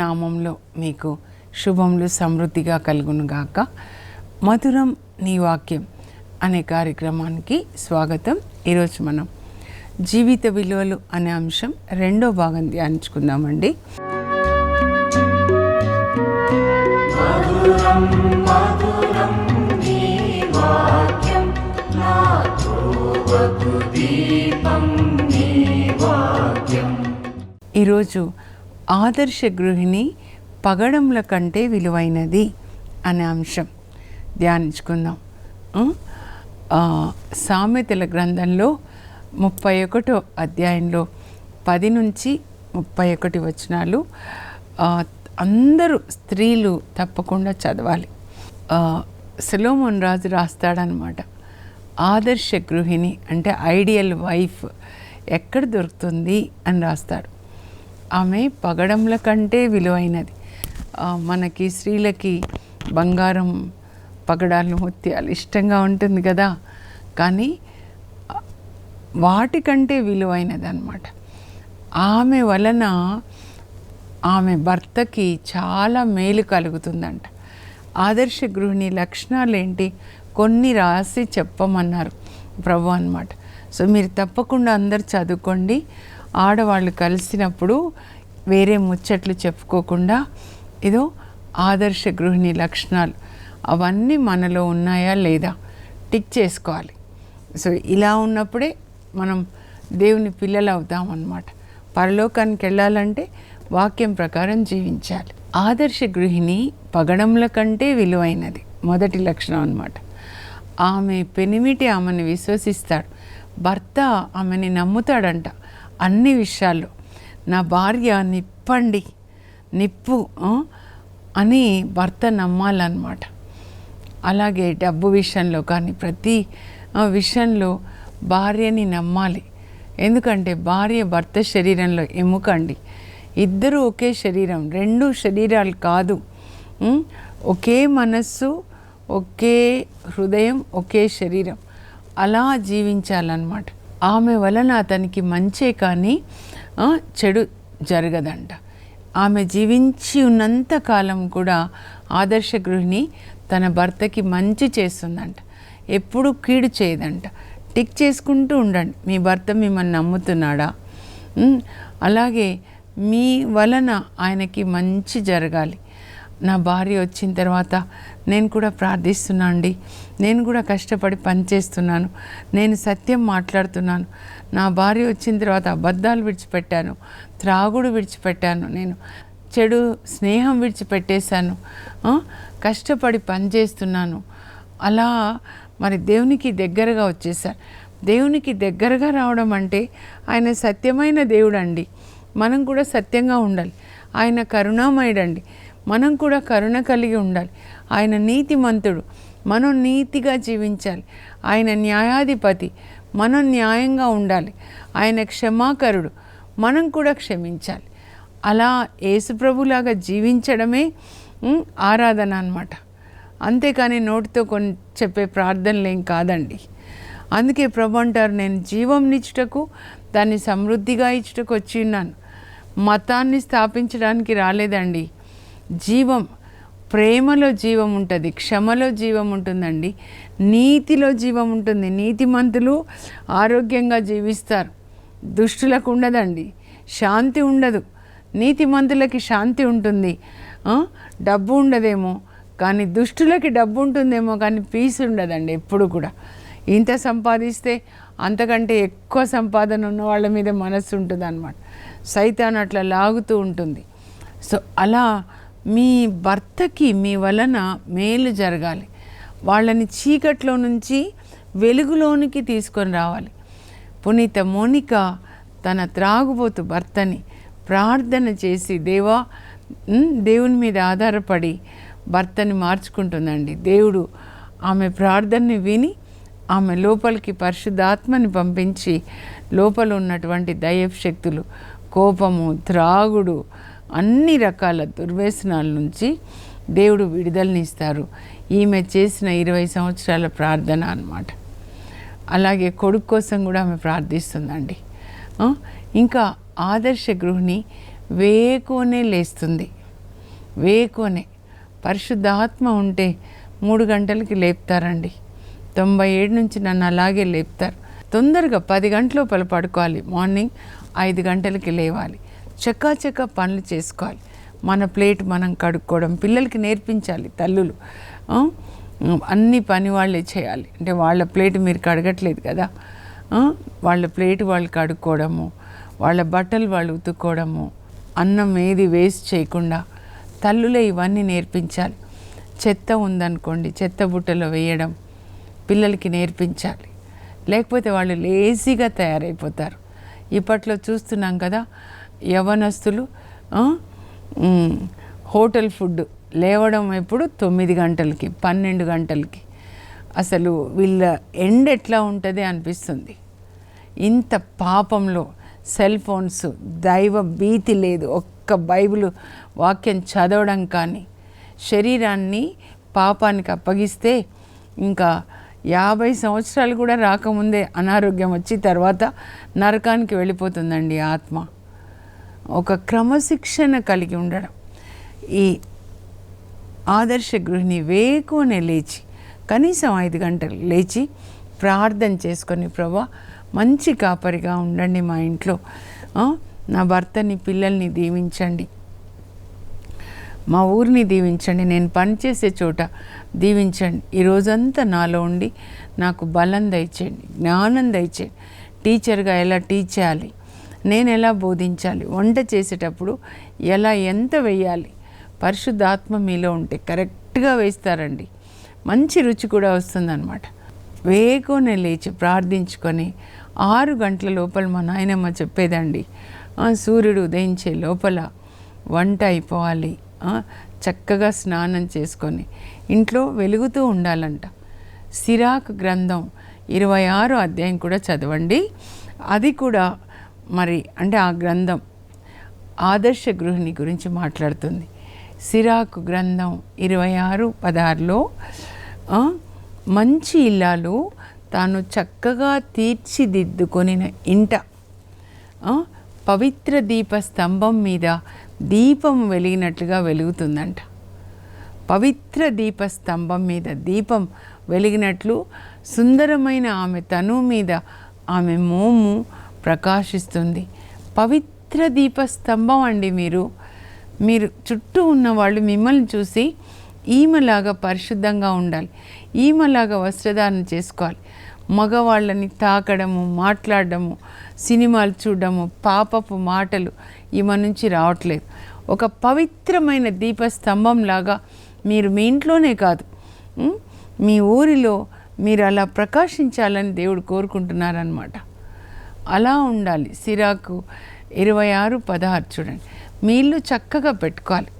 నామంలో మీకు శుభములు సమృద్ధిగా కలుగునుగాక మధురం నీ వాక్యం అనే కార్యక్రమానికి స్వాగతం ఈరోజు మనం జీవిత విలువలు అనే అంశం రెండో భాగం ధ్యానించుకుందామండి ఈరోజు ఆదర్శ గృహిణి పగడంల కంటే విలువైనది అనే అంశం ధ్యానించుకుందాం సామెతల గ్రంథంలో ముప్పై ఒకటో అధ్యాయంలో పది నుంచి ముప్పై ఒకటి వచనాలు అందరూ స్త్రీలు తప్పకుండా చదవాలి సెలోమోన్ రాజు రాస్తాడనమాట ఆదర్శ గృహిణి అంటే ఐడియల్ వైఫ్ ఎక్కడ దొరుకుతుంది అని రాస్తాడు ఆమె పగడంల కంటే విలువైనది మనకి స్త్రీలకి బంగారం పగడాలు ముత్యాలు ఇష్టంగా ఉంటుంది కదా కానీ వాటికంటే విలువైనది అనమాట ఆమె వలన ఆమె భర్తకి చాలా మేలు కలుగుతుందంట ఆదర్శ గృహిణి లక్షణాలు ఏంటి కొన్ని రాసి చెప్పమన్నారు ప్రభు అనమాట సో మీరు తప్పకుండా అందరు చదువుకోండి ఆడవాళ్ళు కలిసినప్పుడు వేరే ముచ్చట్లు చెప్పుకోకుండా ఏదో ఆదర్శ గృహిణి లక్షణాలు అవన్నీ మనలో ఉన్నాయా లేదా టిక్ చేసుకోవాలి సో ఇలా ఉన్నప్పుడే మనం దేవుని పిల్లలు అవుతామన్నమాట పరలోకానికి వెళ్ళాలంటే వాక్యం ప్రకారం జీవించాలి ఆదర్శ గృహిణి పగడంల కంటే విలువైనది మొదటి లక్షణం అనమాట ఆమె పెనిమిటి ఆమెను విశ్వసిస్తాడు భర్త ఆమెని నమ్ముతాడంట అన్ని విషయాల్లో నా భార్య నిప్పండి నిప్పు అని భర్త నమ్మాలన్నమాట అలాగే డబ్బు విషయంలో కానీ ప్రతి విషయంలో భార్యని నమ్మాలి ఎందుకంటే భార్య భర్త శరీరంలో ఎముకండి ఇద్దరు ఒకే శరీరం రెండు శరీరాలు కాదు ఒకే మనస్సు ఒకే హృదయం ఒకే శరీరం అలా జీవించాలన్నమాట ఆమె వలన అతనికి మంచే కానీ చెడు జరగదంట ఆమె జీవించి ఉన్నంత కాలం కూడా ఆదర్శ గృహిణి తన భర్తకి మంచి చేస్తుందంట ఎప్పుడు కీడు చేయదంట టిక్ చేసుకుంటూ ఉండండి మీ భర్త మిమ్మల్ని నమ్ముతున్నాడా అలాగే మీ వలన ఆయనకి మంచి జరగాలి నా భార్య వచ్చిన తర్వాత నేను కూడా ప్రార్థిస్తున్నా అండి నేను కూడా కష్టపడి పనిచేస్తున్నాను నేను సత్యం మాట్లాడుతున్నాను నా భార్య వచ్చిన తర్వాత అబద్ధాలు విడిచిపెట్టాను త్రాగుడు విడిచిపెట్టాను నేను చెడు స్నేహం విడిచిపెట్టేశాను కష్టపడి పనిచేస్తున్నాను అలా మరి దేవునికి దగ్గరగా వచ్చేసారు దేవునికి దగ్గరగా రావడం అంటే ఆయన సత్యమైన దేవుడు అండి మనం కూడా సత్యంగా ఉండాలి ఆయన కరుణామయుడండి మనం కూడా కరుణ కలిగి ఉండాలి ఆయన నీతిమంతుడు మనం నీతిగా జీవించాలి ఆయన న్యాయాధిపతి మనం న్యాయంగా ఉండాలి ఆయన క్షమాకరుడు మనం కూడా క్షమించాలి అలా యేసుప్రభులాగా జీవించడమే ఆరాధన అనమాట అంతేకాని నోటితో కొన్ని చెప్పే ప్రార్థనలేం కాదండి అందుకే ప్రభు అంటారు నేను జీవం ఇచ్చుటకు దాన్ని సమృద్ధిగా ఇచ్చుటకు వచ్చి ఉన్నాను మతాన్ని స్థాపించడానికి రాలేదండి జీవం ప్రేమలో జీవం ఉంటుంది క్షమలో జీవం ఉంటుందండి నీతిలో జీవం ఉంటుంది నీతిమంతులు ఆరోగ్యంగా జీవిస్తారు దుష్టులకు ఉండదండి శాంతి ఉండదు నీతిమంతులకి శాంతి ఉంటుంది డబ్బు ఉండదేమో కానీ దుష్టులకి డబ్బు ఉంటుందేమో కానీ పీస్ ఉండదండి ఎప్పుడు కూడా ఇంత సంపాదిస్తే అంతకంటే ఎక్కువ సంపాదన ఉన్న వాళ్ళ మీద మనస్సు ఉంటుంది అనమాట సైతాన్ అట్లా లాగుతూ ఉంటుంది సో అలా మీ భర్తకి మీ వలన మేలు జరగాలి వాళ్ళని చీకట్లో నుంచి వెలుగులోనికి తీసుకొని రావాలి పునీత మోనిక తన త్రాగుబోతు భర్తని ప్రార్థన చేసి దేవా దేవుని మీద ఆధారపడి భర్తని మార్చుకుంటుందండి దేవుడు ఆమె ప్రార్థనని విని ఆమె లోపలికి పరిశుద్ధాత్మని పంపించి లోపల ఉన్నటువంటి దయ్యపు శక్తులు కోపము త్రాగుడు అన్ని రకాల దుర్వ్యసనాల నుంచి దేవుడు విడుదలనిస్తారు ఈమె చేసిన ఇరవై సంవత్సరాల ప్రార్థన అనమాట అలాగే కొడుకు కోసం కూడా ఆమె ప్రార్థిస్తుందండి ఇంకా ఆదర్శ గృహిణి వేకోనే లేస్తుంది వేకోనే పరిశుద్ధాత్మ ఉంటే మూడు గంటలకి లేపుతారండి తొంభై ఏడు నుంచి నన్ను అలాగే లేపుతారు తొందరగా పది గంటల లోపల పడుకోవాలి మార్నింగ్ ఐదు గంటలకి లేవాలి చక్కాచక్క పనులు చేసుకోవాలి మన ప్లేట్ మనం కడుక్కోవడం పిల్లలకి నేర్పించాలి తల్లులు అన్ని పని వాళ్ళే చేయాలి అంటే వాళ్ళ ప్లేట్ మీరు కడగట్లేదు కదా వాళ్ళ ప్లేట్ వాళ్ళు కడుక్కోవడము వాళ్ళ బట్టలు వాళ్ళు ఉతుక్కోవడము అన్నం ఏది వేస్ట్ చేయకుండా తల్లులే ఇవన్నీ నేర్పించాలి చెత్త ఉందనుకోండి చెత్త బుట్టలో వేయడం పిల్లలకి నేర్పించాలి లేకపోతే వాళ్ళు లేజీగా తయారైపోతారు ఇప్పట్లో చూస్తున్నాం కదా యవనస్తులు హోటల్ ఫుడ్ లేవడం ఎప్పుడు తొమ్మిది గంటలకి పన్నెండు గంటలకి అసలు వీళ్ళ ఎండ్ ఎట్లా ఉంటుంది అనిపిస్తుంది ఇంత పాపంలో సెల్ ఫోన్స్ దైవ భీతి లేదు ఒక్క బైబిల్ వాక్యం చదవడం కానీ శరీరాన్ని పాపానికి అప్పగిస్తే ఇంకా యాభై సంవత్సరాలు కూడా రాకముందే అనారోగ్యం వచ్చి తర్వాత నరకానికి వెళ్ళిపోతుందండి ఆత్మ ఒక క్రమశిక్షణ కలిగి ఉండడం ఈ ఆదర్శ గృహిణి వేకునే లేచి కనీసం ఐదు గంటలు లేచి ప్రార్థన చేసుకొని ప్రభా మంచి కాపరిగా ఉండండి మా ఇంట్లో నా భర్తని పిల్లల్ని దీవించండి మా ఊరిని దీవించండి నేను పనిచేసే చోట దీవించండి ఈ రోజంతా నాలో ఉండి నాకు బలం దయచేయండి జ్ఞానం దయచేయండి టీచర్గా ఎలా టీచ్ చేయాలి నేను ఎలా బోధించాలి వంట చేసేటప్పుడు ఎలా ఎంత వేయాలి పరిశుద్ధాత్మ మీలో ఉంటే కరెక్ట్గా వేస్తారండి మంచి రుచి కూడా వస్తుందన్నమాట వేగోనే లేచి ప్రార్థించుకొని ఆరు గంటల లోపల మా నాయనమ్మ చెప్పేదండి సూర్యుడు ఉదయించే లోపల వంట అయిపోవాలి చక్కగా స్నానం చేసుకొని ఇంట్లో వెలుగుతూ ఉండాలంట సిరాక్ గ్రంథం ఇరవై ఆరు అధ్యాయం కూడా చదవండి అది కూడా మరి అంటే ఆ గ్రంథం ఆదర్శ గృహిణి గురించి మాట్లాడుతుంది సిరాకు గ్రంథం ఇరవై ఆరు పదహారులో మంచి ఇల్లాలు తాను చక్కగా తీర్చిదిద్దుకొని ఇంట పవిత్ర దీప స్తంభం మీద దీపం వెలిగినట్లుగా వెలుగుతుందంట పవిత్ర దీప స్తంభం మీద దీపం వెలిగినట్లు సుందరమైన ఆమె తను మీద ఆమె మోము ప్రకాశిస్తుంది పవిత్ర దీపస్తంభం అండి మీరు మీరు చుట్టూ ఉన్న వాళ్ళు మిమ్మల్ని చూసి ఈమలాగా పరిశుద్ధంగా ఉండాలి ఈమెలాగా వస్త్రధారణ చేసుకోవాలి మగవాళ్ళని తాకడము మాట్లాడడము సినిమాలు చూడడము పాపపు మాటలు ఈమె నుంచి రావట్లేదు ఒక పవిత్రమైన స్తంభంలాగా మీరు మీ ఇంట్లోనే కాదు మీ ఊరిలో మీరు అలా ప్రకాశించాలని దేవుడు కోరుకుంటున్నారనమాట అలా ఉండాలి సిరాకు ఇరవై ఆరు పదహారు చూడండి మీ ఇల్లు చక్కగా పెట్టుకోవాలి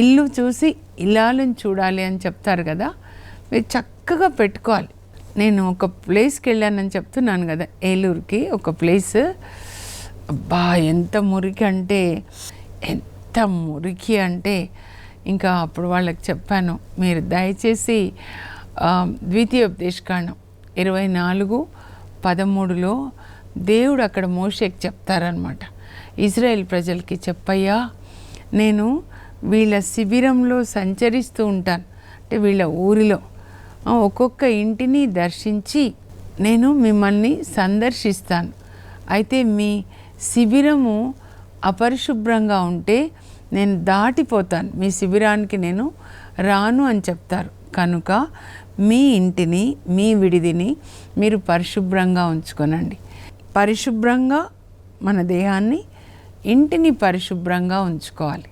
ఇల్లు చూసి ఇల్లాలను చూడాలి అని చెప్తారు కదా మీరు చక్కగా పెట్టుకోవాలి నేను ఒక ప్లేస్కి వెళ్ళానని చెప్తున్నాను కదా ఏలూరుకి ఒక ప్లేస్ అబ్బా ఎంత మురికి అంటే ఎంత మురికి అంటే ఇంకా అప్పుడు వాళ్ళకి చెప్పాను మీరు దయచేసి ద్వితీయోపదేశకాండం ఇరవై నాలుగు పదమూడులో దేవుడు అక్కడ మోషేకి చెప్తారనమాట ఇజ్రాయెల్ ప్రజలకి చెప్పయ్యా నేను వీళ్ళ శిబిరంలో సంచరిస్తూ ఉంటాను అంటే వీళ్ళ ఊరిలో ఒక్కొక్క ఇంటిని దర్శించి నేను మిమ్మల్ని సందర్శిస్తాను అయితే మీ శిబిరము అపరిశుభ్రంగా ఉంటే నేను దాటిపోతాను మీ శిబిరానికి నేను రాను అని చెప్తారు కనుక మీ ఇంటిని మీ విడిదిని మీరు పరిశుభ్రంగా ఉంచుకొనండి పరిశుభ్రంగా మన దేహాన్ని ఇంటిని పరిశుభ్రంగా ఉంచుకోవాలి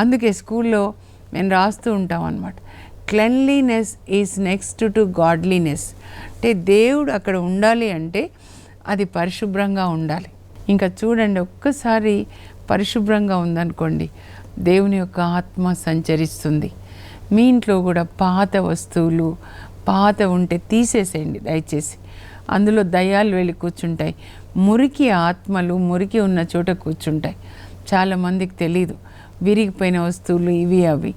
అందుకే స్కూల్లో మేము రాస్తూ ఉంటాం అనమాట cleanliness is next to godliness అంటే దేవుడు అక్కడ ఉండాలి అంటే అది పరిశుభ్రంగా ఉండాలి ఇంకా చూడండి ఒక్కసారి పరిశుభ్రంగా ఉందనుకోండి దేవుని యొక్క ఆత్మ సంచరిస్తుంది మీ ఇంట్లో కూడా పాత వస్తువులు పాత ఉంటే తీసేసేయండి దయచేసి అందులో దయ్యాలు వెళ్ళి కూర్చుంటాయి మురికి ఆత్మలు మురికి ఉన్న చోట కూర్చుంటాయి చాలామందికి తెలీదు విరిగిపోయిన వస్తువులు ఇవి అవి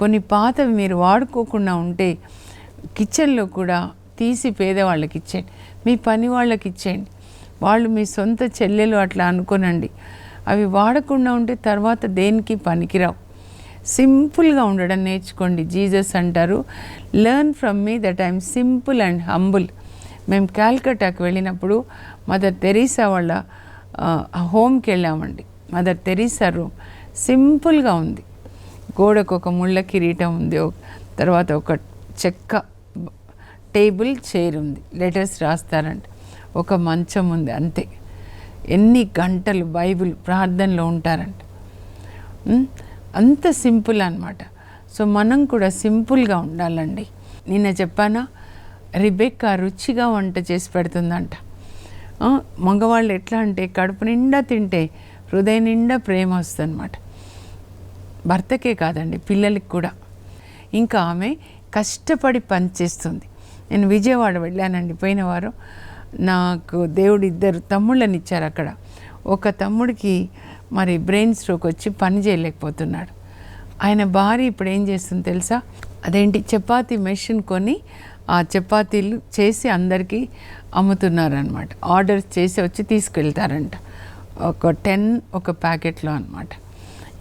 కొన్ని పాతవి మీరు వాడుకోకుండా ఉంటే కిచెన్లో కూడా తీసి పేదవాళ్ళకి ఇచ్చేయండి మీ పని వాళ్ళకి ఇచ్చేయండి వాళ్ళు మీ సొంత చెల్లెలు అట్లా అనుకోనండి అవి వాడకుండా ఉంటే తర్వాత దేనికి పనికిరావు సింపుల్గా ఉండడం నేర్చుకోండి జీజస్ అంటారు learn from me that I'm simple and humble మేము క్యాల్కటాకు వెళ్ళినప్పుడు మదర్ తెరీసా వాళ్ళ హోమ్కి వెళ్ళామండి మదర్ తెరీసా రూమ్ సింపుల్గా ఉంది గోడకు ఒక ముళ్ళ కిరీటం ఉంది తర్వాత ఒక చెక్క టేబుల్ చైర్ ఉంది లెటర్స్ రాస్తారంట ఒక మంచం ఉంది అంతే ఎన్ని గంటలు బైబిల్ ప్రార్థనలో ఉంటారంట అంత సింపుల్ అనమాట సో మనం కూడా సింపుల్గా ఉండాలండి నిన్న చెప్పానా రిబెక్క రుచిగా వంట చేసి పెడుతుందంట మగవాళ్ళు ఎట్లా అంటే కడుపు నిండా తింటే హృదయ నిండా ప్రేమ వస్తుందన్నమాట భర్తకే కాదండి పిల్లలకి కూడా ఇంకా ఆమె కష్టపడి పనిచేస్తుంది నేను విజయవాడ వెళ్ళానండి పోయిన వారు నాకు దేవుడు ఇద్దరు తమ్ముళ్ళని ఇచ్చారు అక్కడ ఒక తమ్ముడికి మరి బ్రెయిన్ స్ట్రోక్ వచ్చి పని చేయలేకపోతున్నాడు ఆయన భార్య ఇప్పుడు ఏం చేస్తుంది తెలుసా అదేంటి చపాతి మెషిన్ కొని ఆ చపాతీలు చేసి అందరికీ అమ్ముతున్నారనమాట ఆర్డర్స్ చేసి వచ్చి తీసుకెళ్తారంట ఒక టెన్ ఒక ప్యాకెట్లో అనమాట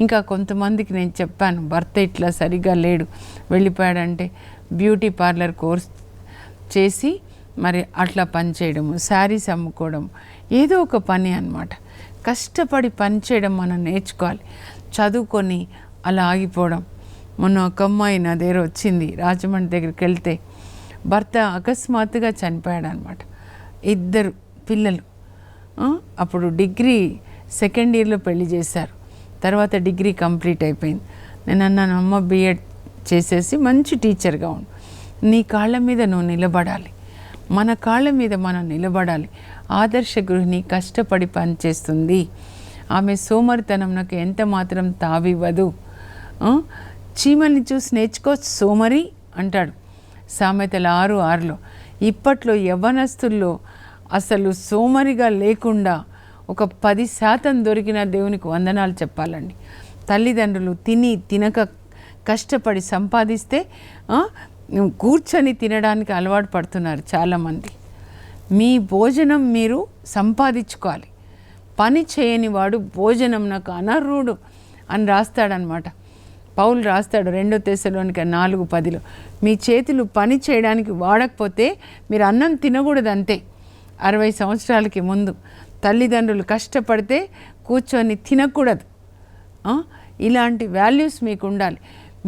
ఇంకా కొంతమందికి నేను చెప్పాను భర్త ఇట్లా సరిగా లేడు వెళ్ళిపోయాడంటే బ్యూటీ పార్లర్ కోర్స్ చేసి మరి అట్లా పని చేయడము శారీస్ అమ్ముకోవడం ఏదో ఒక పని అనమాట కష్టపడి పని చేయడం మనం నేర్చుకోవాలి చదువుకొని అలా ఆగిపోవడం మొన్న ఒక అమ్మాయి నా దగ్గర వచ్చింది రాజమండ్రి దగ్గరికి వెళ్తే భర్త అకస్మాత్తుగా చనిపోయాడు అనమాట ఇద్దరు పిల్లలు అప్పుడు డిగ్రీ సెకండ్ ఇయర్లో పెళ్లి చేశారు తర్వాత డిగ్రీ కంప్లీట్ అయిపోయింది నేను అన్నాను అమ్మ బీఎడ్ చేసేసి మంచి టీచర్గా ఉండు నీ కాళ్ళ మీద నువ్వు నిలబడాలి మన కాళ్ళ మీద మనం నిలబడాలి ఆదర్శ గృహిణి కష్టపడి పనిచేస్తుంది ఆమె సోమరితనం నాకు ఎంత మాత్రం తావివ్వదు చీమని చూసి నేర్చుకో సోమరి అంటాడు సామెతల ఆరు ఆరులో ఇప్పట్లో యవ్వనస్తుల్లో అసలు సోమరిగా లేకుండా ఒక పది శాతం దొరికిన దేవునికి వందనాలు చెప్పాలండి తల్లిదండ్రులు తిని తినక కష్టపడి సంపాదిస్తే కూర్చొని తినడానికి అలవాటు పడుతున్నారు చాలామంది మీ భోజనం మీరు సంపాదించుకోవాలి పని చేయని వాడు భోజనం నాకు అనర్హుడు అని రాస్తాడనమాట పౌలు రాస్తాడు రెండో తెశలోనిక నాలుగు పదిలో మీ చేతులు పని చేయడానికి వాడకపోతే మీరు అన్నం తినకూడదు అంతే అరవై సంవత్సరాలకి ముందు తల్లిదండ్రులు కష్టపడితే కూర్చొని తినకూడదు ఇలాంటి వాల్యూస్ మీకు ఉండాలి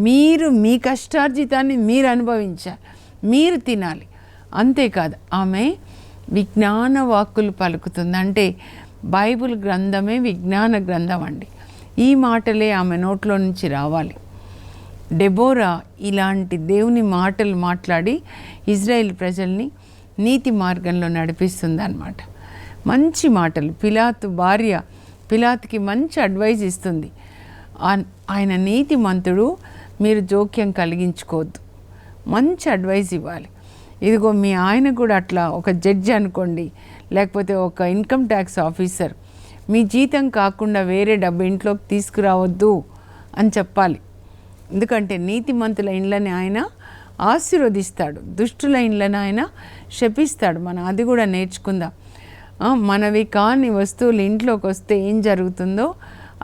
మీరు మీ కష్టార్జితాన్ని మీరు అనుభవించాలి మీరు తినాలి అంతేకాదు ఆమె విజ్ఞాన వాక్కులు పలుకుతుంది అంటే బైబుల్ గ్రంథమే విజ్ఞాన గ్రంథం అండి ఈ మాటలే ఆమె నోట్లో నుంచి రావాలి డెబోరా ఇలాంటి దేవుని మాటలు మాట్లాడి ఇజ్రాయెల్ ప్రజల్ని నీతి మార్గంలో నడిపిస్తుందన్నమాట మంచి మాటలు పిలాతు భార్య పిలాత్కి మంచి అడ్వైజ్ ఇస్తుంది ఆయన నీతి మంతుడు మీరు జోక్యం కలిగించుకోవద్దు మంచి అడ్వైజ్ ఇవ్వాలి ఇదిగో మీ ఆయన కూడా అట్లా ఒక జడ్జి అనుకోండి లేకపోతే ఒక ఇన్కమ్ ట్యాక్స్ ఆఫీసర్ మీ జీతం కాకుండా వేరే డబ్బు ఇంట్లోకి తీసుకురావద్దు అని చెప్పాలి ఎందుకంటే నీతిమంతుల ఇండ్లని ఆయన ఆశీర్వదిస్తాడు దుష్టుల ఇండ్లను ఆయన శపిస్తాడు మనం అది కూడా నేర్చుకుందాం మనవి కాని వస్తువులు ఇంట్లోకి వస్తే ఏం జరుగుతుందో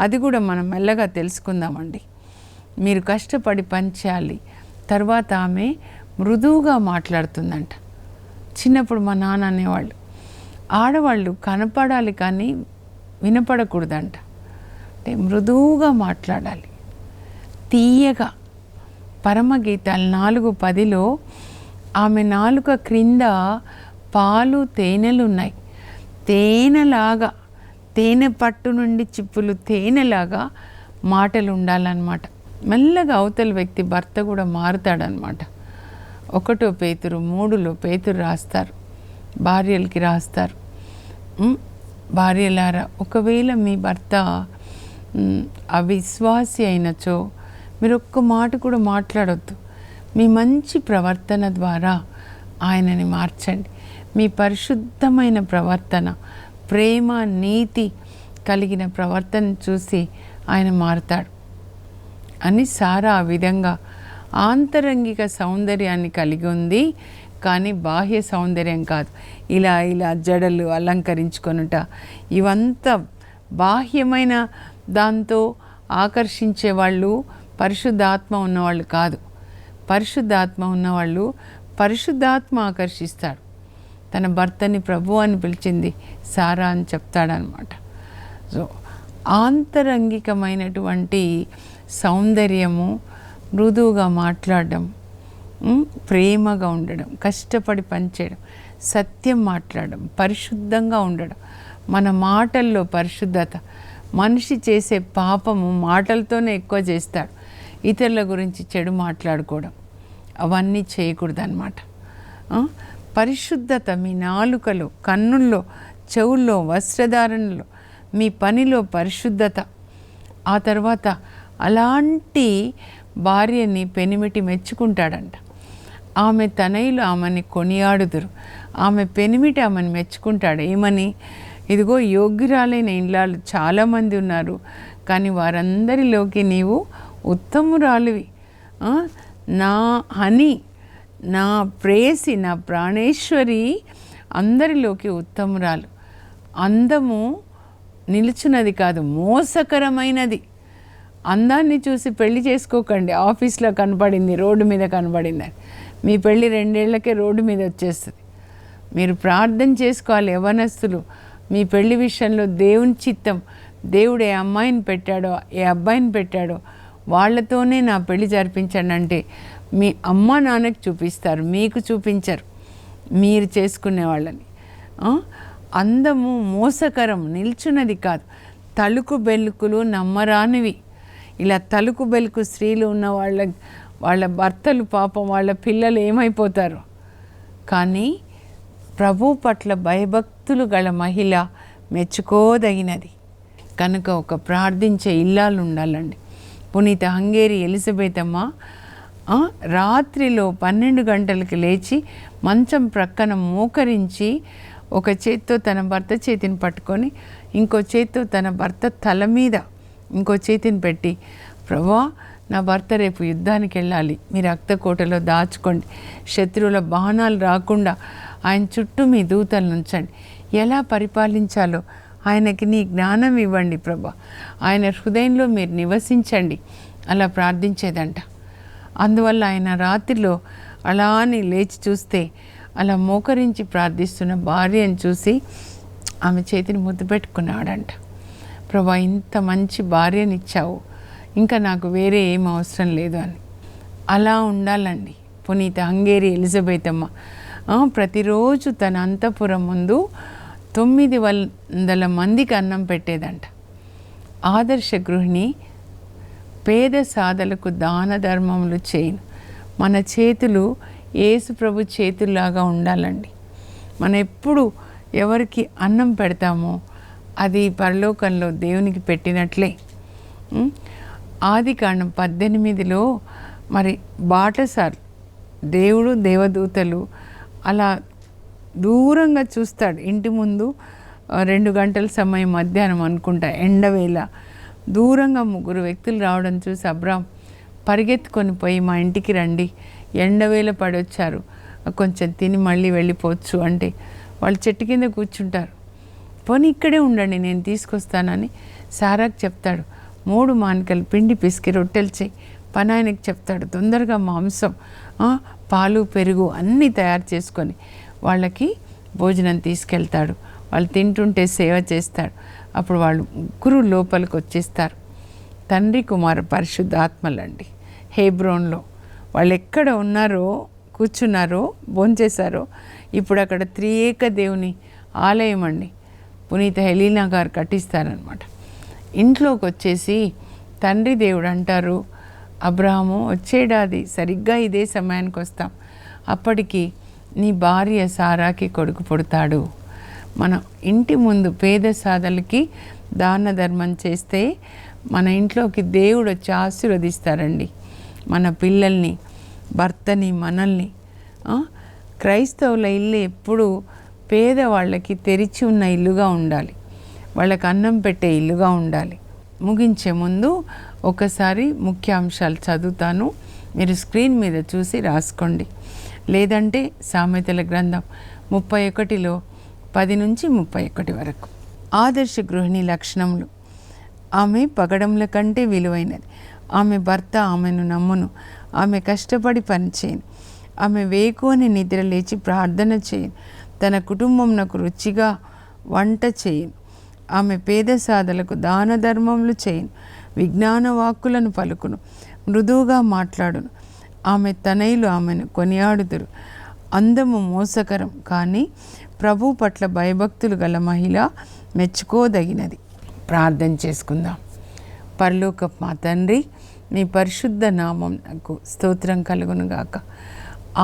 అది కూడా మనం మెల్లగా తెలుసుకుందామండి మీరు కష్టపడి పనిచేయాలి తర్వాత ఆమె మృదువుగా మాట్లాడుతుందంట చిన్నప్పుడు మా నాన్న అనేవాళ్ళు ఆడవాళ్ళు కనపడాలి కానీ వినపడకూడదంట అంటే మృదువుగా మాట్లాడాలి తీయగా పరమగీతాలు నాలుగు పదిలో ఆమె నాలుక క్రింద పాలు తేనెలు ఉన్నాయి తేనెలాగా తేనె పట్టు నుండి చిప్పులు తేనెలాగా మాటలు ఉండాలన్నమాట మెల్లగా అవతల వ్యక్తి భర్త కూడా మారుతాడనమాట ఒకటో పేతురు మూడులో పేతురు రాస్తారు భార్యలకి రాస్తారు భార్యలారా ఒకవేళ మీ భర్త అవిశ్వాసి అయినచో మీరు ఒక్క మాట కూడా మాట్లాడొద్దు మీ మంచి ప్రవర్తన ద్వారా ఆయనని మార్చండి మీ పరిశుద్ధమైన ప్రవర్తన ప్రేమ నీతి కలిగిన ప్రవర్తన చూసి ఆయన మారుతాడు అని సారా ఆ విధంగా ఆంతరంగిక సౌందర్యాన్ని కలిగి ఉంది కానీ బాహ్య సౌందర్యం కాదు ఇలా ఇలా జడలు అలంకరించుకొనుట ఇవంతా బాహ్యమైన దాంతో ఆకర్షించే వాళ్ళు పరిశుద్ధాత్మ ఉన్నవాళ్ళు కాదు పరిశుద్ధాత్మ ఉన్నవాళ్ళు పరిశుద్ధాత్మ ఆకర్షిస్తాడు తన భర్తని ప్రభు అని పిలిచింది సారా అని చెప్తాడనమాట సో ఆంతరంగికమైనటువంటి సౌందర్యము మృదువుగా మాట్లాడడం ప్రేమగా ఉండడం కష్టపడి పనిచేయడం సత్యం మాట్లాడడం పరిశుద్ధంగా ఉండడం మన మాటల్లో పరిశుద్ధత మనిషి చేసే పాపము మాటలతోనే ఎక్కువ చేస్తాడు ఇతరుల గురించి చెడు మాట్లాడుకోవడం అవన్నీ చేయకూడదు అనమాట పరిశుద్ధత మీ నాలుకలో కన్నుల్లో చెవుల్లో వస్త్రధారణలో మీ పనిలో పరిశుద్ధత ఆ తర్వాత అలాంటి భార్యని పెనిమిటి మెచ్చుకుంటాడంట ఆమె తనయులు ఆమెని కొనియాడుదురు ఆమె పెనిమిటి ఆమెను మెచ్చుకుంటాడు ఏమని ఇదిగో యోగ్యురాలైన ఇండ్లాలు చాలామంది ఉన్నారు కానీ వారందరిలోకి నీవు ఉత్తమురాలువి నా హని నా ప్రేసి నా ప్రాణేశ్వరి అందరిలోకి ఉత్తమురాలు అందము నిలుచున్నది కాదు మోసకరమైనది అందాన్ని చూసి పెళ్లి చేసుకోకండి ఆఫీస్లో కనపడింది రోడ్డు మీద కనబడింది మీ పెళ్ళి రెండేళ్లకే రోడ్డు మీద వచ్చేస్తుంది మీరు ప్రార్థన చేసుకోవాలి యవనస్తులు మీ పెళ్లి విషయంలో దేవుని చిత్తం దేవుడు ఏ అమ్మాయిని పెట్టాడో ఏ అబ్బాయిని పెట్టాడో వాళ్ళతోనే నా పెళ్లి జరిపించండి అంటే మీ అమ్మ నాన్నకి చూపిస్తారు మీకు చూపించరు మీరు చేసుకునే వాళ్ళని అందము మోసకరం నిల్చున్నది కాదు తలుకు బెలుకులు నమ్మరానివి ఇలా తలుకు బెలుకు స్త్రీలు ఉన్న వాళ్ళ వాళ్ళ భర్తలు పాపం వాళ్ళ పిల్లలు ఏమైపోతారు కానీ ప్రభు పట్ల భయభక్తులు గల మహిళ మెచ్చుకోదగినది కనుక ఒక ప్రార్థించే ఇల్లాలు ఉండాలండి పునీత హంగేరి అమ్మ రాత్రిలో పన్నెండు గంటలకు లేచి మంచం ప్రక్కన మోకరించి ఒక చేత్తో తన భర్త చేతిని పట్టుకొని ఇంకో చేత్తో తన భర్త తల మీద ఇంకో చేతిని పెట్టి ప్రభా నా భర్త రేపు యుద్ధానికి వెళ్ళాలి మీ రక్తకోటలో దాచుకోండి శత్రువుల బాణాలు రాకుండా ఆయన చుట్టూ మీ దూతలు ఉంచండి ఎలా పరిపాలించాలో ఆయనకి నీ జ్ఞానం ఇవ్వండి ప్రభా ఆయన హృదయంలో మీరు నివసించండి అలా ప్రార్థించేదంట అందువల్ల ఆయన రాత్రిలో అలా అని లేచి చూస్తే అలా మోకరించి ప్రార్థిస్తున్న భార్యను చూసి ఆమె చేతిని ముద్దు పెట్టుకున్నాడంట ప్రభా ఇంత మంచి భార్యనిచ్చావు ఇంకా నాకు వేరే ఏం అవసరం లేదు అని అలా ఉండాలండి పునీత హంగేరి ఎలిజబెత్ అమ్మ ప్రతిరోజు తన అంతపురం ముందు తొమ్మిది వందల మందికి అన్నం పెట్టేదంట ఆదర్శ గృహిణి పేద సాధలకు దాన ధర్మములు చేయను మన చేతులు ఏసుప్రభు ప్రభు చేతుల్లాగా ఉండాలండి మనం ఎప్పుడు ఎవరికి అన్నం పెడతామో అది పరలోకంలో దేవునికి పెట్టినట్లే ఆది కాండం పద్దెనిమిదిలో మరి బాటసార్ దేవుడు దేవదూతలు అలా దూరంగా చూస్తాడు ఇంటి ముందు రెండు గంటల సమయం మధ్యాహ్నం అనుకుంటా ఎండవేళ దూరంగా ముగ్గురు వ్యక్తులు రావడం చూసి అబ్రామ్ పరిగెత్తుకొని పోయి మా ఇంటికి రండి ఎండవేళ పడొచ్చారు కొంచెం తిని మళ్ళీ వెళ్ళిపోవచ్చు అంటే వాళ్ళు చెట్టు కింద కూర్చుంటారు పోనీ ఇక్కడే ఉండండి నేను తీసుకొస్తానని సారాకు చెప్తాడు మూడు మానికలు పిండి పిసికి రొట్టెలు చేయి పనాయనకి చెప్తాడు తొందరగా మాంసం పాలు పెరుగు అన్నీ తయారు చేసుకొని వాళ్ళకి భోజనం తీసుకెళ్తాడు వాళ్ళు తింటుంటే సేవ చేస్తాడు అప్పుడు వాళ్ళు ముగ్గురు లోపలికి వచ్చేస్తారు తండ్రి కుమార పరిశుద్ధాత్మలండి హేబ్రోన్లో వాళ్ళు ఎక్కడ ఉన్నారో కూర్చున్నారో భోంచేశారో ఇప్పుడు అక్కడ త్రియేక దేవుని ఆలయం అండి పునీత హెలీనా గారు కట్టిస్తారనమాట ఇంట్లోకి వచ్చేసి తండ్రి దేవుడు అంటారు అబ్రాహము వచ్చేడాది సరిగ్గా ఇదే సమయానికి వస్తాం అప్పటికి నీ భార్య సారాకి కొడుకు పుడతాడు మన ఇంటి ముందు పేద సాధలకి దాన ధర్మం చేస్తే మన ఇంట్లోకి దేవుడు వచ్చి ఆశీర్వదిస్తారండి మన పిల్లల్ని భర్తని మనల్ని క్రైస్తవుల ఇల్లు ఎప్పుడూ పేదవాళ్ళకి తెరిచి ఉన్న ఇల్లుగా ఉండాలి వాళ్ళకు అన్నం పెట్టే ఇల్లుగా ఉండాలి ముగించే ముందు ఒకసారి ముఖ్యాంశాలు చదువుతాను మీరు స్క్రీన్ మీద చూసి రాసుకోండి లేదంటే సామెతల గ్రంథం ముప్పై ఒకటిలో పది నుంచి ముప్పై ఒకటి వరకు ఆదర్శ గృహిణి లక్షణములు ఆమె పగడముల కంటే విలువైనది ఆమె భర్త ఆమెను నమ్మును ఆమె కష్టపడి పనిచేయను ఆమె వేకోని నిద్ర లేచి ప్రార్థన చేయను తన కుటుంబంనకు రుచిగా వంట చేయను ఆమె పేద సాధలకు దాన ధర్మములు చేయను విజ్ఞాన వాక్కులను పలుకును మృదువుగా మాట్లాడును ఆమె తనయులు ఆమెను కొనియాడుదురు అందము మోసకరం కానీ ప్రభు పట్ల భయభక్తులు గల మహిళ మెచ్చుకోదగినది ప్రార్థన చేసుకుందాం పర్లోక మా తండ్రి మీ పరిశుద్ధ నామం నాకు స్తోత్రం కలుగునుగాక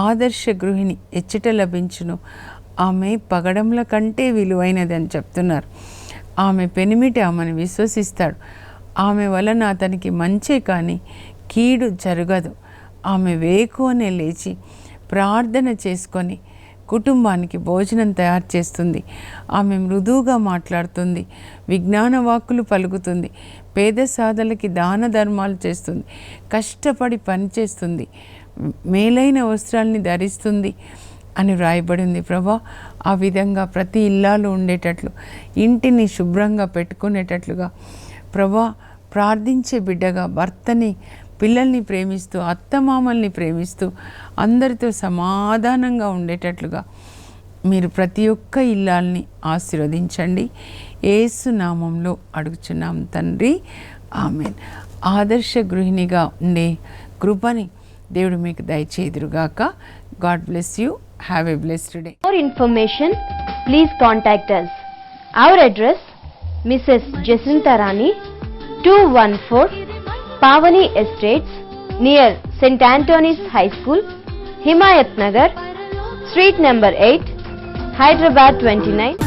ఆదర్శ గృహిణి ఎచ్చట లభించును ఆమె పగడంల కంటే విలువైనది అని చెప్తున్నారు ఆమె పెనిమిటి ఆమెను విశ్వసిస్తాడు ఆమె వలన అతనికి మంచే కానీ కీడు జరగదు ఆమె వేకువనే లేచి ప్రార్థన చేసుకొని కుటుంబానికి భోజనం తయారు చేస్తుంది ఆమె మృదువుగా మాట్లాడుతుంది విజ్ఞాన వాక్కులు పలుకుతుంది పేద సాధలకి దాన ధర్మాలు చేస్తుంది కష్టపడి పనిచేస్తుంది మేలైన వస్త్రాల్ని ధరిస్తుంది అని వ్రాయబడి ఉంది ప్రభా ఆ విధంగా ప్రతి ఇల్లాలు ఉండేటట్లు ఇంటిని శుభ్రంగా పెట్టుకునేటట్లుగా ప్రభా ప్రార్థించే బిడ్డగా భర్తని పిల్లల్ని ప్రేమిస్తూ అత్తమామల్ని ప్రేమిస్తూ అందరితో సమాధానంగా ఉండేటట్లుగా మీరు ప్రతి ఒక్క ఇల్లాల్ని ఆశీర్వదించండి ఏసునామంలో అడుగుచున్నాం తండ్రి ఆమె ఆదర్శ గృహిణిగా ఉండే కృపని దేవుడు మీకు దయచేదురుగాక God bless you Have a blessed day. For more information, please contact us. Our address, Mrs. Jacinta Rani, 214 Pavani Estates, near St. Anthony's High School, Himayat Nagar, Street number 8, Hyderabad 29.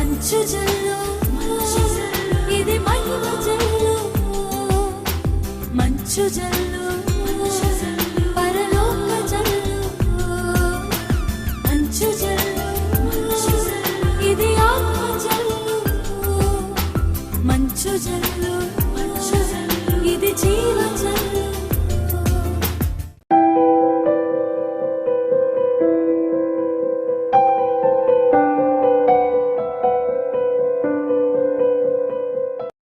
ఇది జీవజల